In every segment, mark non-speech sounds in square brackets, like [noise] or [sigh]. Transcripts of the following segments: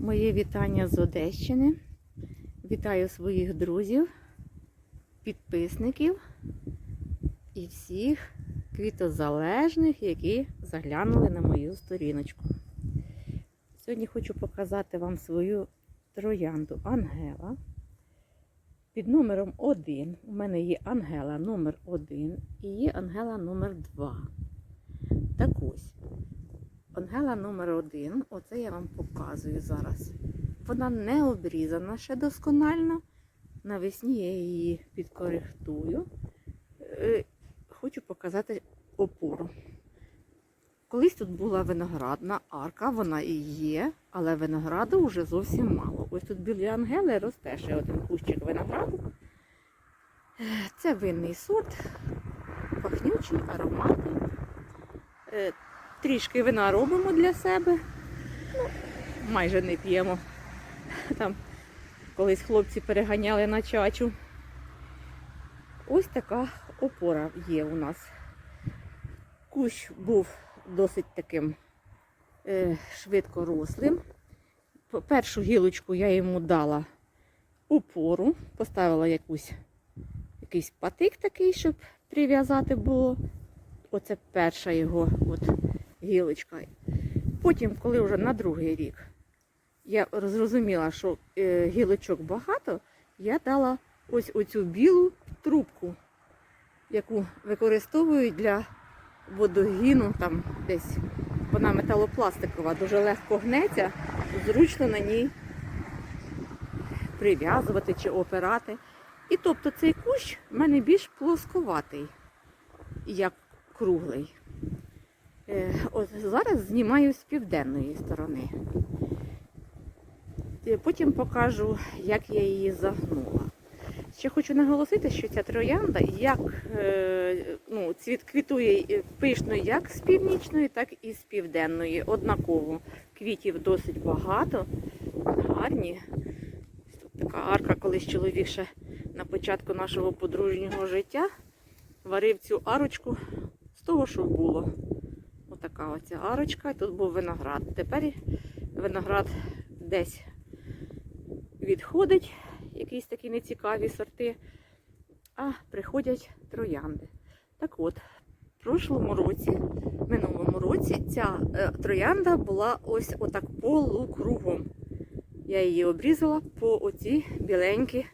Моє вітання з Одещини. Вітаю своїх друзів, підписників і всіх квітозалежних, які заглянули на мою сторіночку. Сьогодні хочу показати вам свою троянду Ангела. Під номером 1 у мене є Ангела номер 1 і є Ангела номер 2. Так ось, Ангела номер 1 оце я вам показую зараз. Вона не обрізана ще досконально. Навесні я її підкоректую. Е, Хочу показати опору. Колись тут була виноградна арка, вона і є, але винограду вже зовсім мало. Ось тут біля Ангели росте ще один кущик винограду. Е, Це винний сорт, пахнючий, ароматний. Трішки вина робимо для себе. Ну, майже не п'ємо. Там колись хлопці переганяли на чачу. Ось така опора є у нас. Кущ був досить таким е, швидко рослим. П- Першу гілочку я йому дала опору, поставила якусь, якийсь патик такий, щоб прив'язати було. Оце перша його от, гілочка. Потім, коли вже на другий рік я зрозуміла, що е, гілочок багато, я дала ось оцю білу трубку, яку використовують для водогіну там десь. Вона металопластикова, дуже легко гнеться, зручно на ній прив'язувати чи опирати. І тобто цей кущ в мене більш плосковатий, як круглий. Е, От зараз знімаю з південної сторони. Е, Потім покажу, як я її загнула. Ще хочу наголосити, що ця троянда як е, ну, цвіт квітує пишно як з північної, так і з південної. Однаково. Квітів досить багато, гарні. Тут така арка, колись чоловік ще на початку нашого подружнього життя варив цю арочку з того, що було. Отака оця арочка, тут був виноград. Тепер виноград десь відходить, якісь такі нецікаві сорти, а приходять троянди. Так от, в прошлому році, минулому році, ця е, троянда була ось отак полукругом. Я її обрізала по оцій біленькій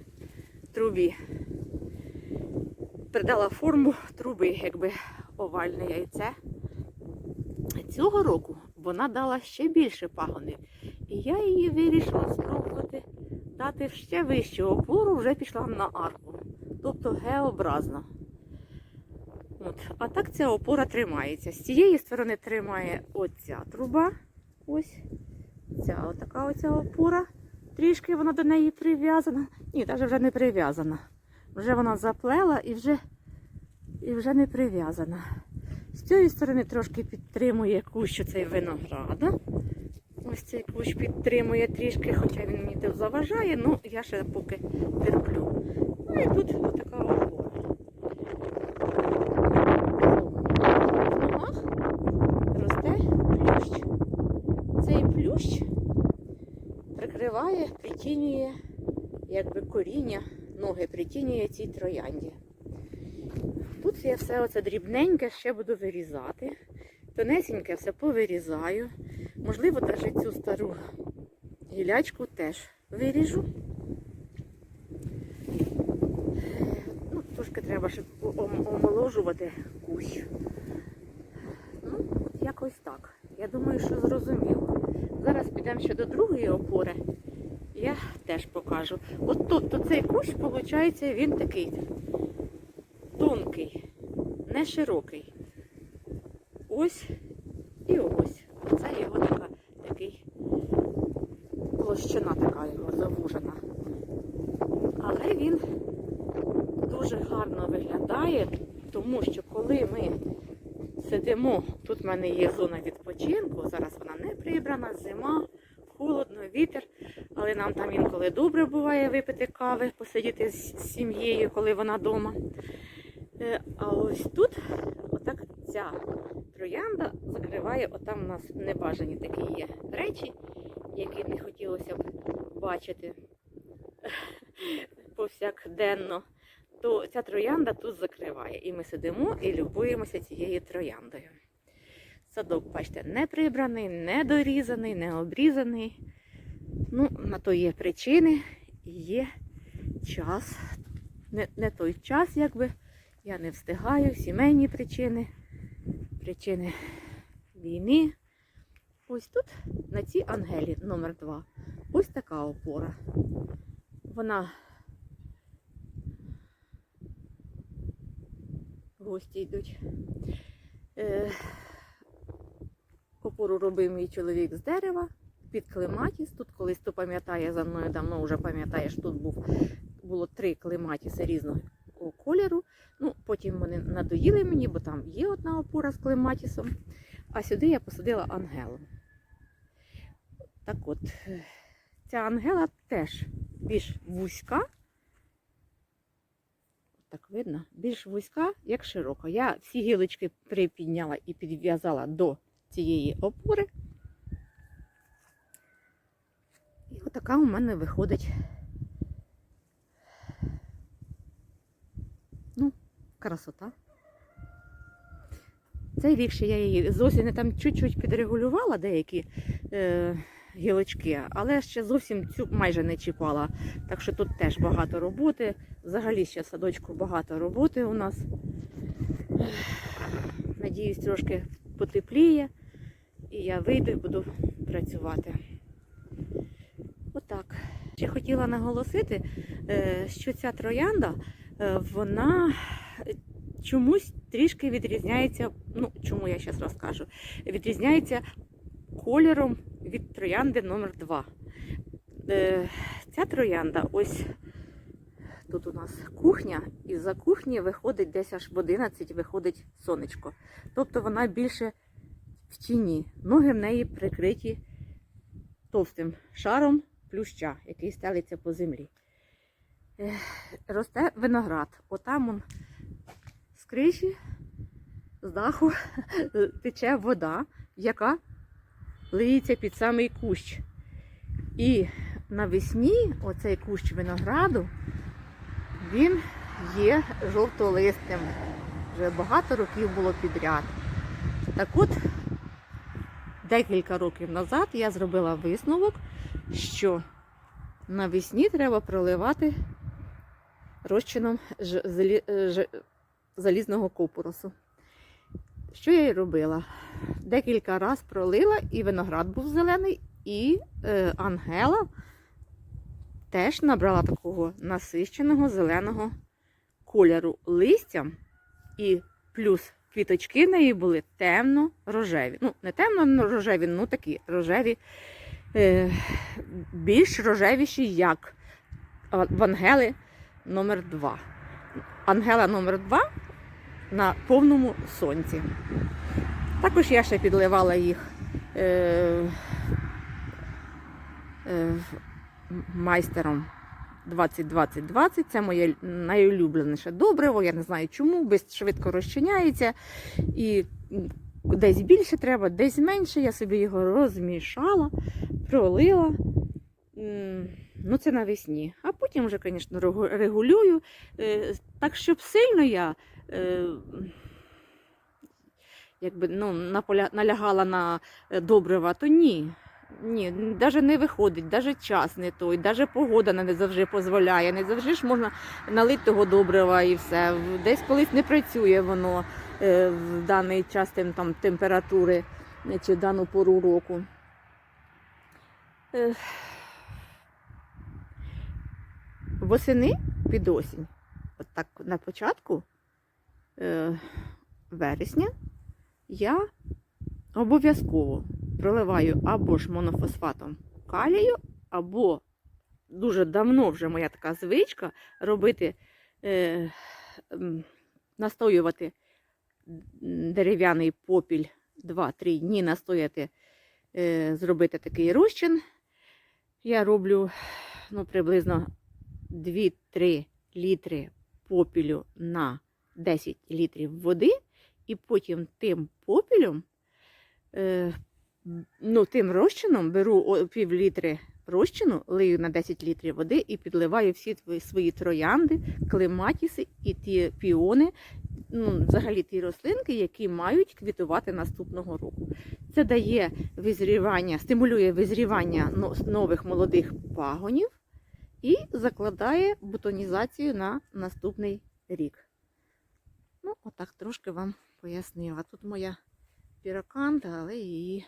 трубі. Придала форму труби, якби овальне яйце. Цього року вона дала ще більше пагонів. І я її вирішила спробувати дати ще вищу опору, вже пішла на арку. Тобто геобразно. От. А так ця опора тримається. З цієї сторони тримає оця труба. Ось ця отака оця опора. Трішки вона до неї прив'язана. Ні, навіть вже не прив'язана. Вже вона заплела і вже, і вже не прив'язана. З цієї сторони трошки підтримує кущ цей винограда. Ось цей кущ підтримує трішки, хоча він мені заважає, ну я ще поки терплю. Ну і тут така опора. В ногах росте плющ. Цей плющ прикриває, притінює, якби коріння, ноги притінює цій троянді. Тут я все оце дрібненьке ще буду вирізати. Тонесеньке все повирізаю. Можливо, навіть цю стару гілячку теж виріжу. Ну, трошки треба ще омоложувати кущ. Ну, якось так. Я думаю, що зрозуміло. Зараз підемо ще до другої опори. Я теж покажу. От тут, цей кущ, виходить, він такий не широкий. Ось і ось. Оце його така, такий площина така його завужена. Але він дуже гарно виглядає, тому що коли ми сидимо, тут в мене є зона відпочинку, зараз вона не прибрана, зима, холодно, вітер, але нам там інколи добре буває випити кави, посидіти з сім'єю, коли вона вдома. Е, А ось тут, отак ця троянда закриває, отам у нас небажані такі є речі, які не хотілося б бачити [laughs] повсякденно, то ця троянда тут закриває. І ми сидимо і любуємося цією трояндою. Садок, бачите, не прибраний, не дорізаний, не обрізаний. Ну, на то є причини є час. Не, не той час, якби я не встигаю, сімейні причини, причини війни. Ось тут на цій ангелі номер 2 ось така опора. Вона гості йдуть. Е, опору робив мій чоловік з дерева під клематіс. Тут колись хто пам'ятає за мною давно вже пам'ятаєш, тут був, було три клематіси різного кольору. Ну, потім вони надоїли мені, бо там є одна опора з клематісом. А сюди я посадила ангелу. Так от, е, ця ангела теж більш вузька. Так видно, більш вузька, як широка. Я всі гілочки припідняла і підв'язала до цієї опори. І отака у мене виходить. Красота. Цей рік ще я її з осені там чуть-чуть підрегулювала деякі е, гілочки, але ще зовсім цю майже не чіпала. Так що тут теж багато роботи. Взагалі ще в садочку багато роботи у нас. Надіюсь, трошки потепліє. І я вийду і буду працювати. Отак. Ще хотіла наголосити, е, що ця троянда, е, вона чомусь трішки відрізняється, ну, чому я зараз розкажу, відрізняється кольором від троянди номер 2 Ця троянда, ось тут у нас кухня, і за кухні виходить десь аж в 11 виходить сонечко. Тобто вона більше в тіні. Ноги в неї прикриті товстим шаром плюща, який стелиться по землі. Росте виноград. Отам он криші, з даху [laughs] тече вода, яка лиється під самий кущ. І навесні оцей кущ винограду, він є жовтолистим. Вже багато років було підряд. Так от, декілька років назад я зробила висновок, що навесні треба проливати розчином ж- ж- залізного купоросу. Що я й робила? Декілька разів пролила, і виноград був зелений, і е, ангела теж набрала такого насищеного зеленого кольору листям, і плюс квіточки в неї були темно-рожеві. Ну, не темно-рожеві, ну такі рожеві, е, більш рожевіші, як в Ангели номер 2 Ангела номер 2 на повному сонці. Також я ще підливала їх е, е, майстером 20-20-20. Це моє найулюбленіше добриво. Я не знаю чому, без швидко розчиняється. І десь більше треба, десь менше. Я собі його розмішала, пролила. Ну, це навесні. А потім вже, звісно, регулюю. Е, Так, щоб сильно я е, якби, ну, наполя... налягала на е, добрива, то ні. Ні, навіть не виходить, навіть час не той, навіть погода не завжди дозволяє. Не завжди ж можна налити того добрива і все. Десь колись не працює воно е, в даний час тем, там, температури чи дану пору року. Восени під осінь, от так на початку вересня, я обов'язково проливаю або ж монофосфатом калію, або дуже давно вже моя така звичка робити, е, настоювати дерев'яний попіль 2-3 дні, настояти, е, зробити такий розчин. Я роблю ну, приблизно 2-3 літри попілю на 10 літрів води і потім тим попілем, е, ну, тим розчином беру пів літри розчину, лию на 10 літрів води і підливаю всі свої троянди, клематіси і ті піони, ну, взагалі ті рослинки, які мають квітувати наступного року. Це дає визрівання, стимулює визрівання нових молодих пагонів і закладає бутонізацію на наступний рік. Ну, отак трошки вам пояснила. Тут моя піроканта, але її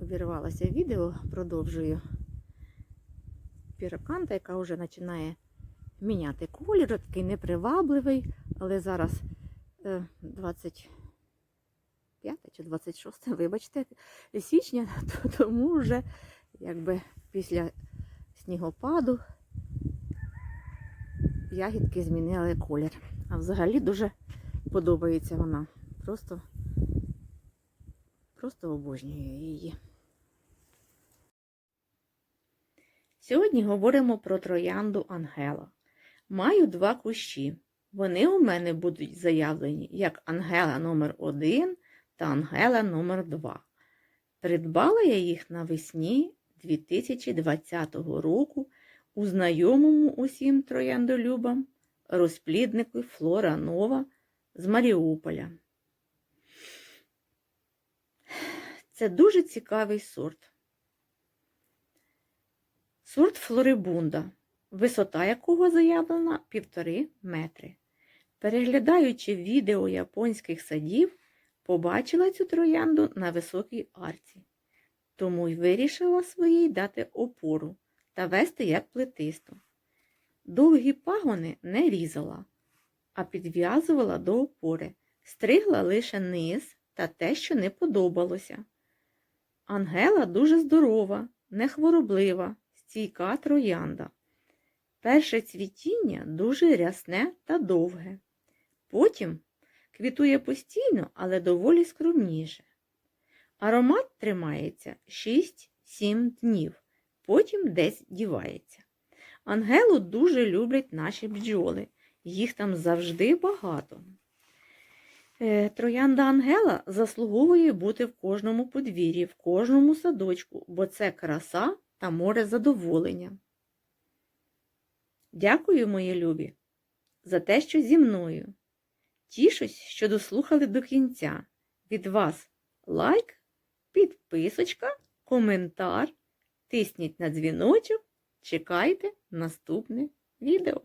обірвалося відео, продовжую. Піроканта, яка вже починає міняти колір, такий непривабливий, але зараз е, 25 чи 26, вибачте, січня, [laughs] тому вже якби після снігопаду ягідки змінили колір. А взагалі дуже подобається вона. Просто, просто обожнюю її. Сьогодні говоримо про троянду Ангела. Маю два кущі. Вони у мене будуть заявлені як Ангела номер 1 та Ангела номер 2 Придбала я їх навесні 2020 року у знайомому усім трояндолюбам розпліднику Флора Нова з Маріуполя. Це дуже цікавий сорт. Сорт Флорибунда, висота якого заявлена півтори метри. Переглядаючи відео японських садів, побачила цю троянду на високій арці, тому й вирішила своїй дати опору та вести як плетисту. Довгі пагони не різала, а підв'язувала до опори, стригла лише низ та те, що не подобалося. Ангела дуже здорова, нехвороблива, стійка троянда. Перше цвітіння дуже рясне та довге. Потім квітує постійно, але доволі скромніше. Аромат тримається 6-7 днів, потім десь дівається. Ангелу дуже люблять наші бджоли, їх там завжди багато. Е, Троянда Ангела заслуговує бути в кожному подвір'ї, в кожному садочку, бо це краса та море задоволення. Дякую, мої любі, за те, що зі мною. Тішусь, що дослухали до кінця. Від вас лайк, підписочка, коментар. Тисніть на дзвіночок, чекайте наступне відео.